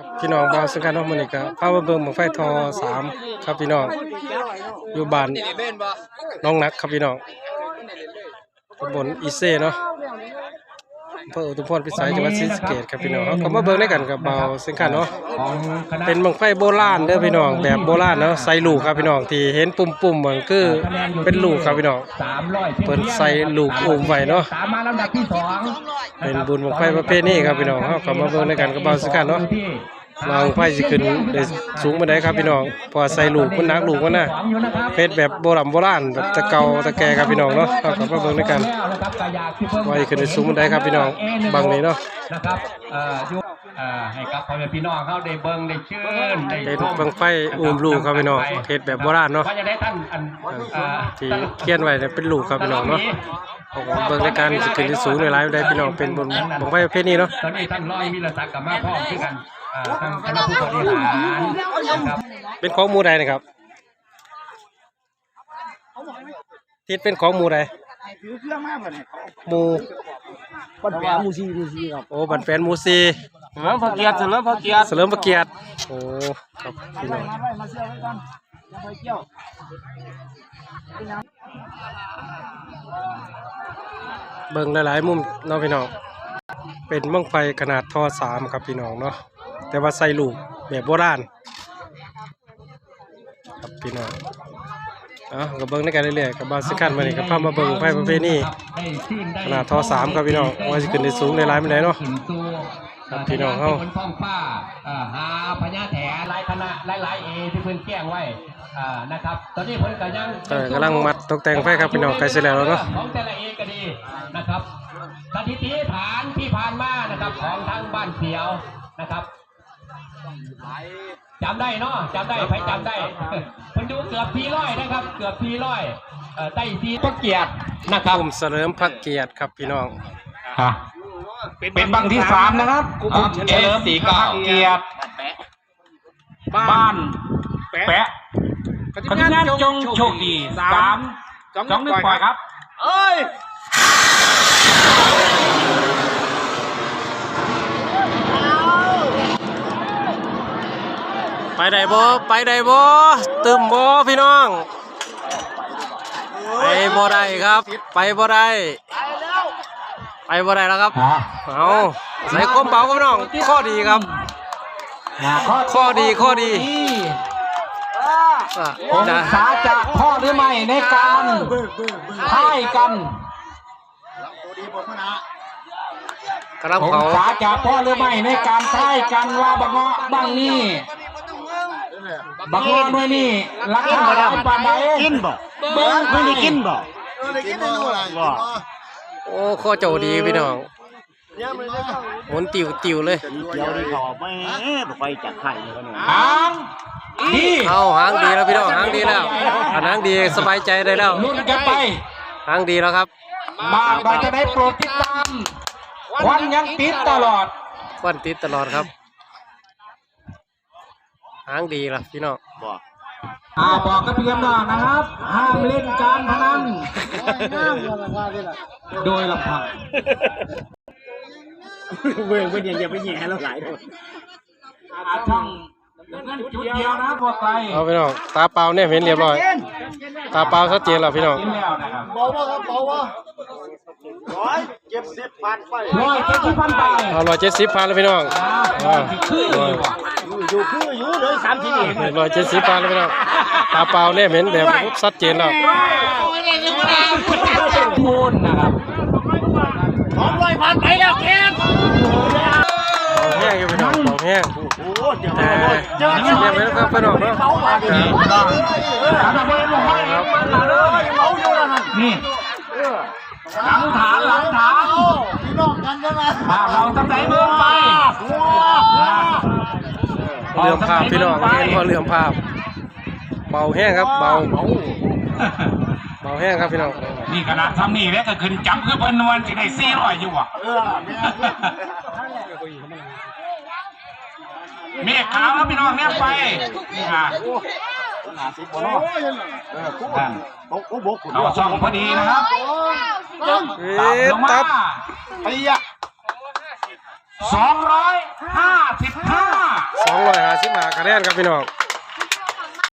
ครับพี่น้องบาวสังกัดน้องมันนี่ก็พามาเบิ่งบังไฟทอสามครับพี่น้องอยู่บ้านน้องนักครับพี่น้องตำบลอีเซ่เนาะ อำเภออุทุมพรพิสัยจังหวัดศรีสะเกษครับพี่น้องเขาก็มาเบิ่งด้วยกันกับเบาสังกัดเนาะของคณะเป็นบังไฟโบราณเด้อพี่น้องแบบโบราณเนาะใส่ลูกครับพี่น้องที่เห็นปุ่มๆมันคือเป็นลูกครับพี่น้องสามร้อยเพิ่นใส่ลูกอุ้มไว้เนาะตามมาลำดับที่สองเป็นบุญบังไฟประเภทนี้ครับพี่น้องเขาก็มาเบิ่งด้วยกันกับเบาสังกัดเนาะ วางไฟสิขึ้นได้สูงปานใดครับพี่น้องเพอใส่ลูกมันหนักลูกมันน่ะเฟซแบบโบราณโบราณแบบตะเกาตะแกครับพี่น้องเนาะเอากลับมาเบิ่งด้วยกันว่าสิขึ้นได้สูงปานใดครับพี่น้องบังนี้เนาะนะครับเอ่อยุคเอ่อให้กับพ่อแม่พี่น้องเขาได้เบิ่งได้ชื่นได้เป็นชมบังไฟอุ้มลูกครับพี่น้องเฮ็ดแบบโบราณเนาะว่าจะได้ท่านอันเอ่อที่เขียนไว้เนี่ยเป็นลูกครับพี่น้องเนาะเอาก็เบิ่งด้วยกันสิขึ้นได้สูงได้หลายปานใดพี่น้องเป็นบนบังไฟประเภทนี้เนาะตอนนี้ท่านร้อยมีรศักดิ์กับมาพ่อมคือกันเอ่อทางคณะผู้บริหารนะครับเป็นของหมู่ใดนะครับ ทิศเป็นของหมู่ใดถือเครื่องมากเลยหมู่ปันแปะมูซีมูซีครับโอ้บันแฟนหมู่สี่เฉลิมพระเกียรติเฉลิมพระเกียรติเสริมพระเกียรติโอ้ครับพี่น้องมาไว้มาเชื่อไว้กันอย่าไปเกี่ยวเบิ่งหลายๆมุมเนาะพี่น้องเป็นบั้งไฟขนาดทอสามครับพี่น้องเนาะ แต่ว่าใส่ลูกแบบโบราณครับพี่น้องเอ้าก็เบิ่งในกันเรื่อยๆกับบาสิคันมานี่ก็พามาเบิ่งไฟประเภทนี้ได้ชื่นได้ขนาดทอสามครับพี่น้องว่าสิขึ้นได้สูงได้หลายปานใดเนาะขึ้นสู่ครับพี่น้องเฮาบนท้องฟ้าเอ่อหาพญาแถหลายคณะหลายๆเอที่เพิ่นแจ้งไว้อ่านะครับตอนนี้เพิ่นก็ยังเออกำลังมัดตกแต่งไฟครับพี่น้องใกล้เสร็จแล้วเนาะของแต่ละเอก็ดีนะครับสถิติฐานที่ผ่านมานะครับของทางบ้านเขียวนะครับ จำได้เนาะจำได้ใครจำได้เพิ่นดูเกือบพีร้อยนะครับ เกือบพีร้อยเอ่อได้ทีก็เกียรตินะครับกลุ่มเสริมพระเกียรติครับพี่น้องเป็นบังที่สามนะครับเอสีเก้าเกียรติบ้านแปะขอทีมงานจงโชคดีสามสองหนึ่งปล่อยครับ เอ้ย ไปได้บ่ไปได้บ่ตึมบ่พี่น้อง ไปบ่ได้ครับ ไปบ่ได้ ไปบ่ได้แล้วครับเอาใส่ก้มเบาครับพี่น้อง ข้อดีครับ ข้อดีข้อดีอะองจะศาจะข้อหรือไม่ในการพ่ายกันกระลับองเขาศาจะข้อหรือไม่ในการพ่ายกันว่าบังเงาะบังนี่ บังเงาะด้วยนี่ราคาหลายปานใดกินบ่เบิ้งไม่ได้กินบ่บ่กินได้นู่นบ่โอ้ข้อเจ้าดีพี่น้องหมุนติวติวเลยเดี๋ยวนี้เขาไม่ไปจัดไข่เลยเนี่ยหางดีเอาหางดีแล้วพี่น้องหางดีแล้วอันหางดีสบายใจได้แล้วลุ้นกันไปหางดีแล้วครับมากเราจะได้โปรดติดตามควันยังติดตลอดควันติดตลอดครับ หางดีแล้วพี่น้องบ่อ่าบอกกับพี่น้องนะครับห้ามเล่นการพนันโดยลำพังเบิ่งเพิ่นยังอย่าไปแหย่เราหลายคนอาช่องเงินจุดเดียวนะพวกใครเอาพี่น้องตาเปล่าเนี่ยเห็นเรียบร้อย ตาเปล่าชัดเจนแล้วพี่น้องกินแล้วนะครับเบาว่าครับเบาว่าร้อยเจ็ดสิบพันไปร้อยเจ็ดสิบพันบาทเอาร้อยเจ็ดสิบพันแล้วพี่น้องอ่าคือ อยู่ว่ะอยู่คืออยู่เลยสามทีนี่ร้อยเจ็ดสิบพันแล้วพี่น้องตาเปล่าเนี่ยเห็นแบบชัดเจนแล้วมูลนะครับสองร้อยพันไปแล้วแกนเบาแห้งอยู่พี่น้องเบาแห้งโอ้เจ้าแต่เรียบไว้แล้วครับพี่น้องเนาะครับถามไปลงไปครับเมาอยู่แล้วนั่นนี่หลังฐานหลังฐานพี่น้องกันใช่ไหมอ่าเราตั้งใจเมืองไป เรื่องภาพพี่น้องเห็นพอเรื่องภาพ เบาแห้งครับ เบาเบาแห้งครับพี่น้องนี่ขนาดทำนี่แล้วก็ขึ้นจับคือเพิ่นวันสิได้สี่ร้อยอยู่ว่ะเมฆขาวแล้วพี่น้องเนี่ยไปอ่าหาสิบบ่เนาะเออกูบกกูบกกูเราช่องพอดีนะครับเอ๊ตามะลงมาตับไอ้ยะ สองร้อยห้าสิบห้า255คะแนนครับพี่น้อง